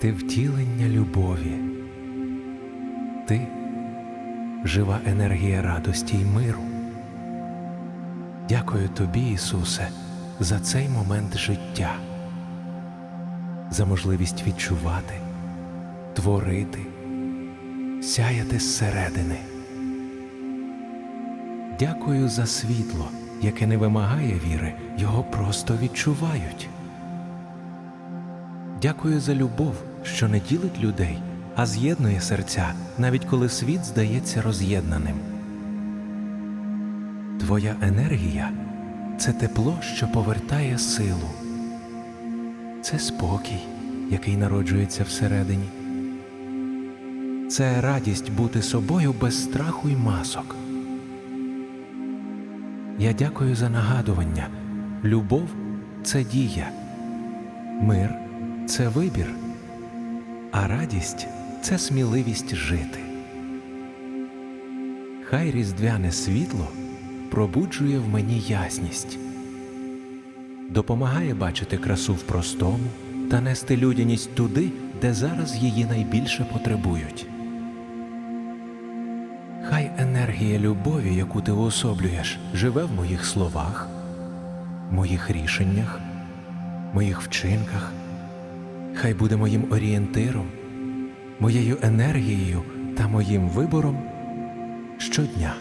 Ти втілення любові, ти жива енергія радості й миру. Дякую тобі, Ісусе, за цей момент життя, за можливість відчувати, творити, сяяти зсередини. Дякую за світло, яке не вимагає віри, його просто відчувають. Дякую за любов, що не ділить людей, а з'єднує серця, навіть коли світ здається роз'єднаним. Твоя енергія це тепло, що повертає силу, це спокій, який народжується всередині. Це радість бути собою без страху й масок. Я дякую за нагадування. Любов це дія, мир це вибір, а радість це сміливість жити. Хай різдвяне світло пробуджує в мені ясність, допомагає бачити красу в простому та нести людяність туди, де зараз її найбільше потребують. Хай енергія любові, яку ти уособлюєш, живе в моїх словах, моїх рішеннях, моїх вчинках, хай буде моїм орієнтиром, моєю енергією та моїм вибором щодня.